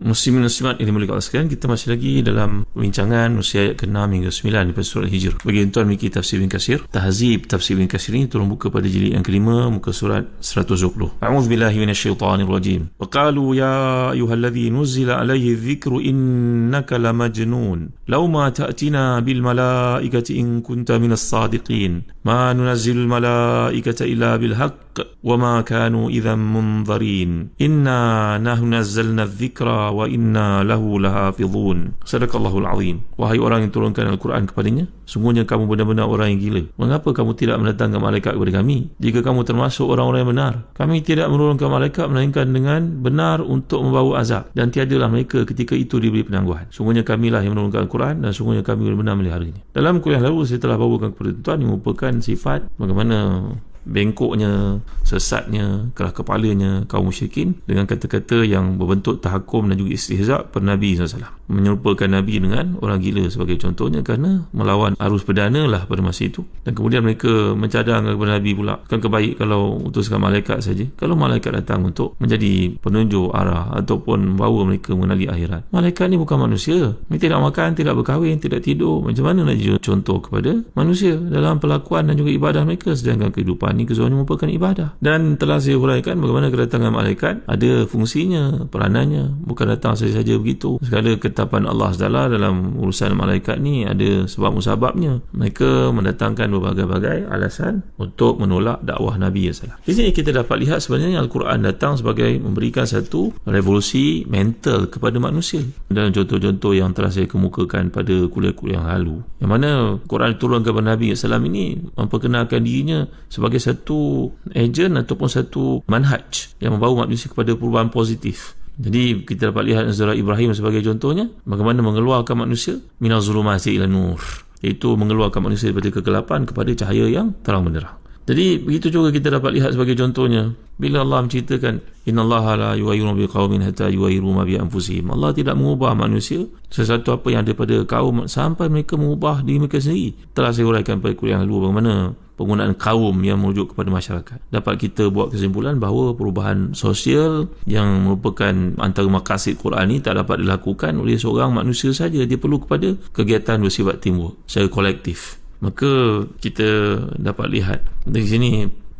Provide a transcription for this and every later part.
Muslimin Muslimat ini mulia sekalian kita masih lagi dalam perbincangan usia ayat ke-6 hingga 9 di surah Al-Hijr. Bagi tuan Miki Tafsir bin Kasir, tahzib Tafsir bin Kasir ini tolong buka pada jilid yang kelima muka surat 120. A'udzu billahi minasyaitonir rajim. Wa qalu ya ayyuhalladzi nuzila alayhi dhikru innaka lamajnun. Law ma ta'tina bil malaikati in kunta minas sadiqin. ما ننزل الملائكة إلا بالحق وما كانوا إذا منظرين. إنا نحن نزلنا الذكرى وإنا له لحافظون. صدق الله العظيم. وهي orang yang turunkan Al-Quran kepadanya sungguhnya kamu benar-benar orang yang gila. Mengapa kamu tidak mendatangkan malaikat kepada kami? Jika kamu termasuk orang-orang yang benar, kami tidak menurunkan malaikat melainkan dengan benar untuk membawa azab dan tiadalah mereka ketika itu diberi penangguhan. Sungguhnya kamilah yang menurunkan Al-Quran dan sungguhnya kami benar-benar meliharanya. Dalam kuliah lalu saya telah bawakan kepada tuan yang merupakan sifat bagaimana bengkoknya, sesatnya, kerah kepalanya kaum musyrikin dengan kata-kata yang berbentuk tahakum dan juga istihza per Nabi SAW. Menyerupakan Nabi dengan orang gila sebagai contohnya kerana melawan arus perdana lah pada masa itu. Dan kemudian mereka mencadang kepada Nabi pula. Kan kebaik kalau utuskan malaikat saja. Kalau malaikat datang untuk menjadi penunjuk arah ataupun bawa mereka mengenali akhirat. Malaikat ni bukan manusia. Mereka tidak makan, tidak berkahwin, tidak tidur. Macam mana nak jadi contoh kepada manusia dalam pelakuan dan juga ibadah mereka sedangkan kehidupan ini kesemuanya merupakan ibadah. Dan telah saya huraikan bagaimana kedatangan malaikat ada fungsinya, peranannya. Bukan datang saja-saja begitu. Segala ketetapan Allah SWT dalam urusan malaikat ni ada sebab musababnya. Mereka mendatangkan berbagai-bagai alasan untuk menolak dakwah Nabi SAW. Di sini kita dapat lihat sebenarnya Al-Quran datang sebagai memberikan satu revolusi mental kepada manusia. Dalam contoh-contoh yang telah saya kemukakan pada kuliah-kuliah yang lalu. Yang mana Quran turun kepada Nabi SAW ini memperkenalkan dirinya sebagai satu agent ataupun satu manhaj yang membawa manusia kepada perubahan positif. Jadi kita dapat lihat Nazarah Ibrahim sebagai contohnya bagaimana mengeluarkan manusia minaz zulumati ila nur iaitu mengeluarkan manusia daripada kegelapan kepada cahaya yang terang benderang. Jadi begitu juga kita dapat lihat sebagai contohnya bila Allah menceritakan innallaha la yughayyiru bi qaumin hatta yughayyiru ma bi anfusihim. Allah tidak mengubah manusia sesuatu apa yang ada pada kaum sampai mereka mengubah diri mereka sendiri. Telah saya uraikan pada kuliah lalu bagaimana penggunaan kaum yang merujuk kepada masyarakat. Dapat kita buat kesimpulan bahawa perubahan sosial yang merupakan antara makasid Quran ini tak dapat dilakukan oleh seorang manusia saja. Dia perlu kepada kegiatan bersifat teamwork secara kolektif. Maka kita dapat lihat dari sini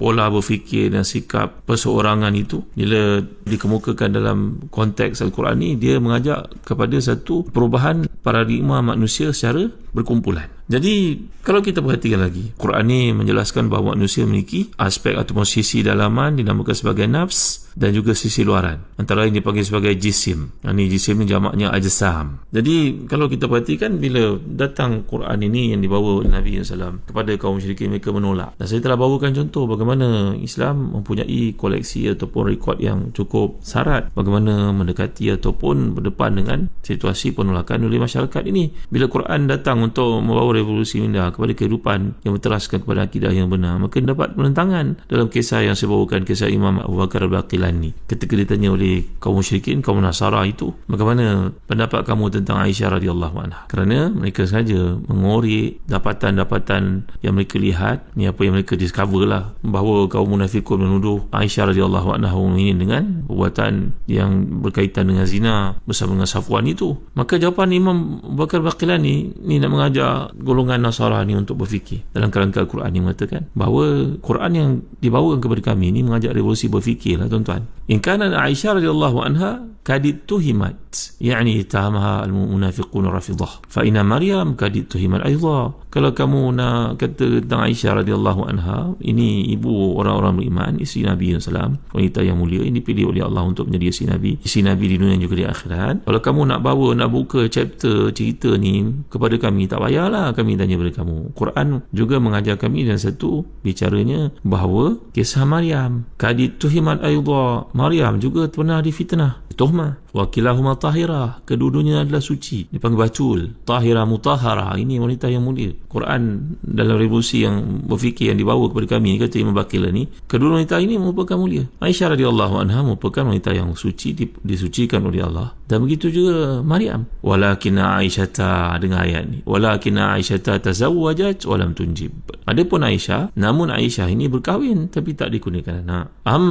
pola berfikir dan sikap perseorangan itu bila dikemukakan dalam konteks Al-Quran ini dia mengajak kepada satu perubahan paradigma manusia secara berkumpulan. Jadi kalau kita perhatikan lagi Quran ini menjelaskan bahawa manusia memiliki aspek ataupun sisi dalaman dinamakan sebagai nafs dan juga sisi luaran. Antara lain dipanggil sebagai jisim. Ini jisim ni jamaknya ajsam. Jadi kalau kita perhatikan bila datang Quran ini yang dibawa oleh Nabi SAW kepada kaum musyrikin mereka menolak. Dan saya telah bawakan contoh bagaimana Islam mempunyai koleksi ataupun rekod yang cukup syarat bagaimana mendekati ataupun berdepan dengan situasi penolakan oleh masyarakat ini. Bila Quran datang untuk membawa revolusi minda kepada kehidupan yang berteraskan kepada akidah yang benar maka dapat penentangan dalam kisah yang saya bawakan kisah Imam Abu Bakar Al-Baqilan ni ketika ditanya oleh kaum musyrikin kaum Nasara itu bagaimana pendapat kamu tentang Aisyah radhiyallahu anha? Kerana mereka saja mengorek dapatan-dapatan yang mereka lihat ni apa yang mereka discover lah bahawa kaum munafikun menuduh Aisyah radhiyallahu anha ini dengan perbuatan yang berkaitan dengan zina bersama dengan Safwan itu. Maka jawapan Imam Abu Bakar Baqilan ni ni nak mengajar golongan Nasara ni untuk berfikir dalam kerangka Al-Quran yang mengatakan bahawa Quran yang dibawa kepada kami ni mengajak revolusi berfikir lah tuan-tuan. In kana Aisyah radhiyallahu anha قد اتهمت يعني اتهمها المنافقون الرافضة فإن مريم قد اتهمت أيضا kalau kamu nak kata tentang Aisyah radhiyallahu anha ini ibu orang-orang beriman isteri Nabi SAW wanita yang mulia ini pilih oleh Allah untuk menjadi isteri Nabi isteri Nabi di dunia juga di akhirat kalau kamu nak bawa nak buka chapter cerita ni kepada kami tak payahlah kami tanya kepada kamu Quran juga mengajar kami dan satu bicaranya bahawa kisah Maryam kadit tuhimat ayudha Maryam juga pernah difitnah tuhmah wakilahuma tahira kedudunya adalah suci. Dipanggil bacul. Tahira mutahara. Ini wanita yang mulia. Quran dalam revolusi yang berfikir yang dibawa kepada kami kata Imam Bakil ni kedua wanita ini merupakan mulia. Aisyah radhiyallahu anha merupakan wanita yang suci disucikan oleh Allah. Dan begitu juga Maryam. Walakin Aisyah ta dengan ayat ni. Walakin Aisyah ta tazawwajat walam tunjib. Adapun Aisyah namun Aisyah ini berkahwin tapi tak dikurniakan anak. Am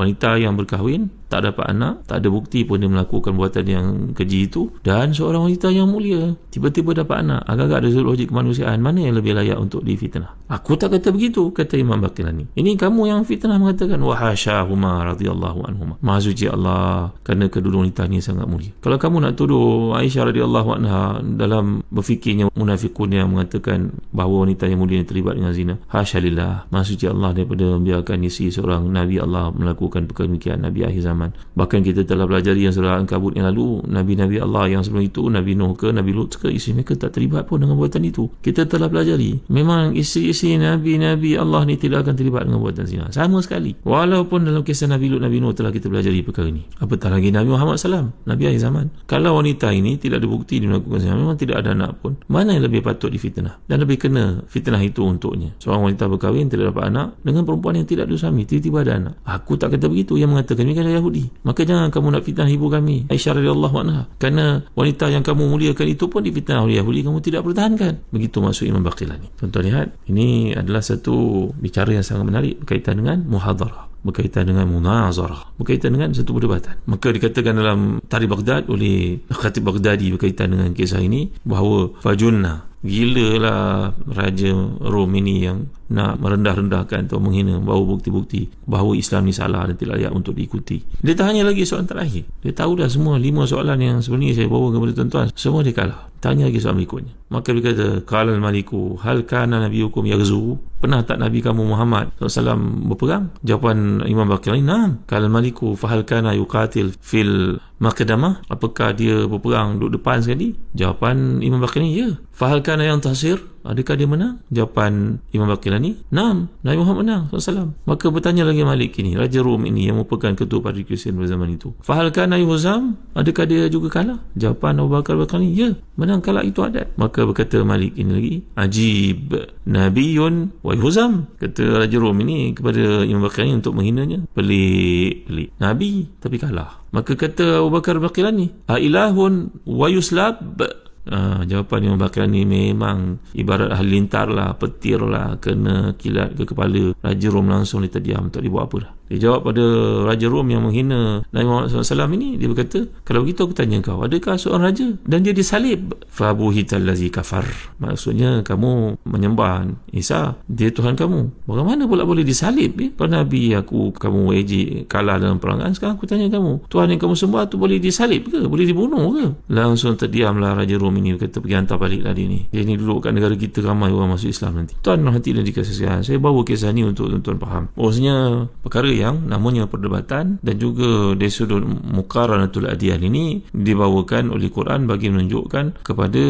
wanita yang berkahwin tak dapat anak tak ada bukti pun dia melakukan buatan yang keji itu. Dan seorang wanita yang mulia tiba-tiba dapat anak. Agak-agak ada logik kemanusiaan. Mana yang lebih layak untuk difitnah? Aku tak kata begitu kata Imam Bakilani ini kamu yang fitnah mengatakan wahashahuma radhiyallahu anhuma maha suci Allah kerana kedua wanita ini sangat mulia. Kalau kamu nak tuduh Aisyah radhiyallahu anha dalam berfikirnya munafikun yang mengatakan bahawa wanita yang mulia ini terlibat dengan zina hasyalillah maha suci Allah daripada membiarkan isi seorang Nabi Allah melakukan perkara demikian Nabi akhir zaman zaman. Bahkan kita telah belajar yang surah Al-Kabut yang lalu Nabi-Nabi Allah yang sebelum itu Nabi Nuh ke Nabi Lut ke isteri mereka tak terlibat pun dengan buatan itu. Kita telah pelajari. Memang isteri-isteri Nabi-Nabi Allah ni tidak akan terlibat dengan buatan zina. Sama sekali. Walaupun dalam kisah Nabi Lut Nabi Nuh telah kita pelajari perkara ini apatah lagi Nabi Muhammad SAW Nabi akhir zaman. Kalau wanita ini tidak ada bukti dia melakukan zina memang tidak ada anak pun mana yang lebih patut difitnah? Dan lebih kena fitnah itu untuknya. Seorang wanita berkahwin tidak dapat anak dengan perempuan yang tidak ada suami tiba-tiba ada anak. Aku tak kata begitu. Yang mengatakan ini kan Yahudi Yahudi maka jangan kamu nak fitnah ibu kami Aisyah radhiyallahu anha. Kerana wanita yang kamu muliakan itu pun difitnah oleh Yahudi kamu tidak pertahankan. Begitu maksud Imam Baqilani tuan-tuan lihat ini adalah satu bicara yang sangat menarik berkaitan dengan muhadarah berkaitan dengan munazarah berkaitan dengan satu perdebatan. Maka dikatakan dalam Tarikh Baghdad oleh Khatib Baghdadi berkaitan dengan kisah ini bahawa fajunna gila lah Raja Rom ini yang nak merendah-rendahkan atau menghina bahawa bukti-bukti bahawa Islam ni salah dan tidak layak untuk diikuti. Dia tanya lagi soalan terakhir. Dia tahu dah semua lima soalan yang sebenarnya saya bawa kepada tuan-tuan. Semua dia kalah. Tanya lagi soalan berikutnya. Maka dia kata, Kalal Maliku, hal kana Nabi hukum yaghzu? Pernah tak Nabi kamu Muhammad SAW berperang? Jawapan Imam Bakir Naam. Kalal Maliku, fahal kana yuqatil fil Maqdamah? Apakah dia berperang duduk depan sekali? Jawapan Imam Bakir ya. Fahal kana yang tasir? Adakah dia menang? Jawapan Imam Bakir ni, Naam, Nabi Muhammad menang SAW. Maka bertanya lagi Malik ini, Raja Rom ini yang merupakan ketua Padri Kristian pada zaman itu. Fahalkan Nabi Huzam? Adakah dia juga kalah? Jawapan Abu Bakar Bakar ni, ya, menang kalah itu adat. Maka berkata Malik ini lagi, Ajib Nabiyun wa Huzam. Kata Raja Rom ini kepada Imam Bakir ni untuk menghinanya. Pelik, pelik. Nabi, tapi kalah. Maka kata Abu Bakar Bakir ni, Ailahun wa Yuslab Uh, jawapan Imam Bakar ni memang ibarat halilintar lah, petir lah, kena kilat ke kepala Raja Rom langsung dia terdiam, tak dia buat apa dah. Dia jawab pada Raja Rom yang menghina Nabi Muhammad SAW ini. Dia berkata Kalau begitu aku tanya kau Adakah seorang raja? Dan dia disalib. Fabuhital lazi kafar. Maksudnya kamu menyembah Isa Dia Tuhan kamu. Bagaimana pula boleh disalib? Eh? Pada Nabi aku Kamu wajib kalah dalam perangan Sekarang aku tanya kamu Tuhan yang kamu sembah tu boleh disalib ke? Boleh dibunuh ke? Langsung terdiamlah Raja Rom ini. Kata pergi hantar balik lah dia ni. Dia ni duduk kat negara kita Ramai orang masuk Islam nanti. Tuan hati dan dikasih Saya bawa kisah ni untuk tuan-tuan faham. Maksudnya Perkara yang namanya perdebatan dan juga dari sudut mukaranatul adiyan ini dibawakan oleh Quran bagi menunjukkan kepada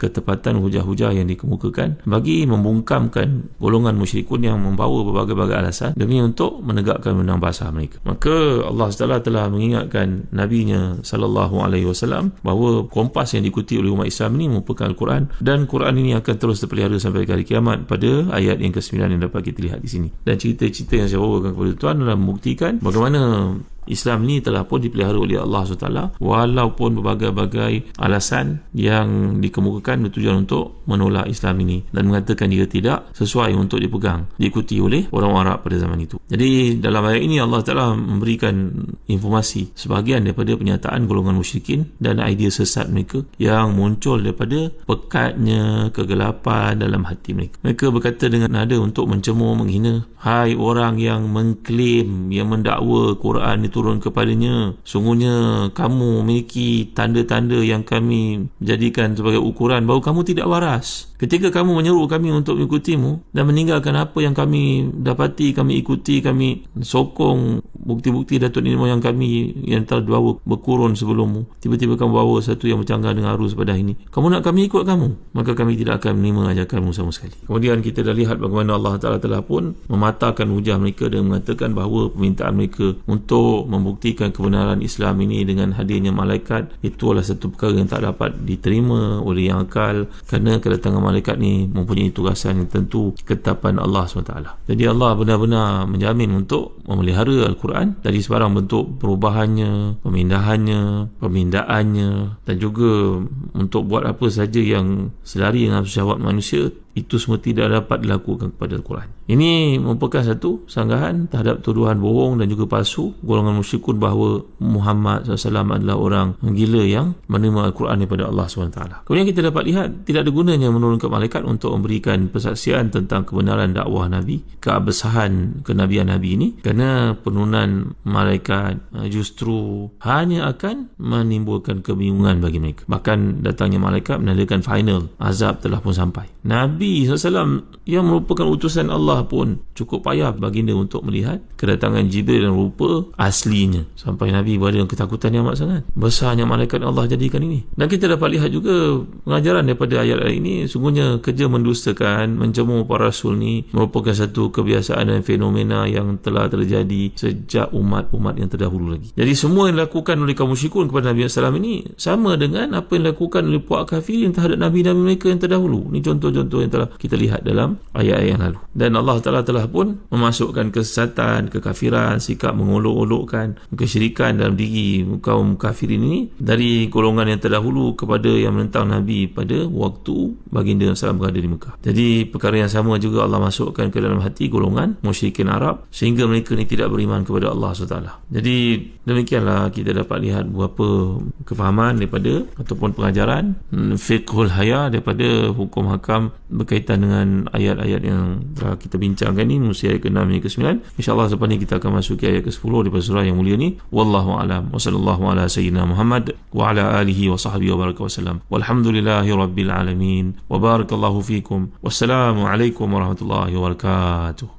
ketepatan hujah-hujah yang dikemukakan bagi membungkamkan golongan musyrikun yang membawa berbagai-bagai alasan demi untuk menegakkan menang bahasa mereka. Maka Allah SWT telah mengingatkan nabinya sallallahu alaihi wasallam bahawa kompas yang diikuti oleh umat Islam ini merupakan Al-Quran dan Quran ini akan terus terpelihara sampai hari kiamat pada ayat yang ke-9 yang dapat kita lihat di sini. Dan cerita-cerita yang saya bawakan kepada tuan adalah membuktikan bagaimana Islam ni telah pun dipelihara oleh Allah SWT walaupun berbagai-bagai alasan yang dikemukakan bertujuan untuk menolak Islam ini dan mengatakan dia tidak sesuai untuk dipegang diikuti oleh orang Arab pada zaman itu. Jadi dalam ayat ini Allah Ta'ala memberikan informasi sebahagian daripada pernyataan golongan musyrikin dan idea sesat mereka yang muncul daripada pekatnya kegelapan dalam hati mereka. Mereka berkata dengan nada untuk mencemur menghina hai orang yang mengklaim yang mendakwa Quran diturun kepadanya. Sungguhnya kamu memiliki tanda-tanda yang kami jadikan sebagai ukuran. Bahawa kamu tidak waras. Ketika kamu menyeru kami untuk mengikutimu dan meninggalkan apa yang kami dapati kami ikuti kami sokong bukti-bukti Datuk Nenek Moyang kami yang telah bawa berkurun sebelummu tiba-tiba kamu bawa satu yang bercanggah dengan arus pada ini. Kamu nak kami ikut kamu maka kami tidak akan menerima ajakanmu sama sekali. Kemudian kita dah lihat bagaimana Allah Ta'ala telah pun mematahkan hujah mereka dan mengatakan bahawa permintaan mereka untuk membuktikan kebenaran Islam ini dengan hadirnya malaikat itu adalah satu perkara yang tak dapat diterima oleh yang akal kerana kedatangan malaikat ni mempunyai tugasan yang tentu ketetapan Allah SWT. Jadi Allah benar-benar menjamin untuk memelihara Al-Quran dari sebarang bentuk perubahannya pemindahannya pemindaannya dan juga untuk buat apa saja yang selari dengan syahwat manusia itu semua tidak dapat dilakukan kepada Al-Quran. Ini merupakan satu sanggahan terhadap tuduhan bohong dan juga palsu golongan musyrikun bahawa Muhammad SAW adalah orang gila yang menerima Al-Quran daripada Allah SWT. Kemudian kita dapat lihat tidak ada gunanya menurunkan malaikat untuk memberikan persaksian tentang kebenaran dakwah Nabi, keabsahan kenabian Nabi ini kerana penurunan malaikat eh, justru hanya akan menimbulkan kebingungan bagi mereka. Bahkan datangnya malaikat menandakan final azab telah pun sampai. Nabi Nabi SAW yang merupakan utusan Allah pun cukup payah baginda untuk melihat kedatangan Jibril dan rupa aslinya. Sampai Nabi berada dalam ketakutan yang amat sangat. Besarnya malaikat Allah jadikan ini. Dan kita dapat lihat juga pengajaran daripada ayat-ayat ini sungguhnya kerja mendustakan mencemur para rasul ni merupakan satu kebiasaan dan fenomena yang telah terjadi sejak umat-umat yang terdahulu lagi. Jadi semua yang dilakukan oleh kaum musyrikun kepada Nabi SAW ini sama dengan apa yang dilakukan oleh puak kafirin terhadap Nabi-Nabi mereka yang terdahulu. Ini contoh-contoh yang telah kita lihat dalam ayat-ayat yang lalu. Dan Allah Ta'ala telah pun memasukkan kesesatan, kekafiran, sikap mengolok-olokkan kesyirikan dalam diri kaum kafir ini dari golongan yang terdahulu kepada yang menentang Nabi pada waktu baginda SAW berada di Mekah. Jadi perkara yang sama juga Allah masukkan ke dalam hati golongan musyrikin Arab sehingga mereka ni tidak beriman kepada Allah SWT jadi demikianlah kita dapat lihat beberapa kefahaman daripada ataupun pengajaran hmm, fiqhul haya daripada hukum hakam berkaitan dengan ayat-ayat yang telah kita bincangkan ni musia ayat ke-6 hingga ke-9 insyaAllah selepas ni kita akan masuk ke ayat ke-10 daripada surah yang mulia ni. Wallahu alam. Wa sallallahu ala sayyidina Muhammad wa ala alihi wa sahbihi wa baraka wa salam walhamdulillahi rabbil alamin. Wa barakallahu fikum. Wassalamu alaikum warahmatullahi wabarakatuh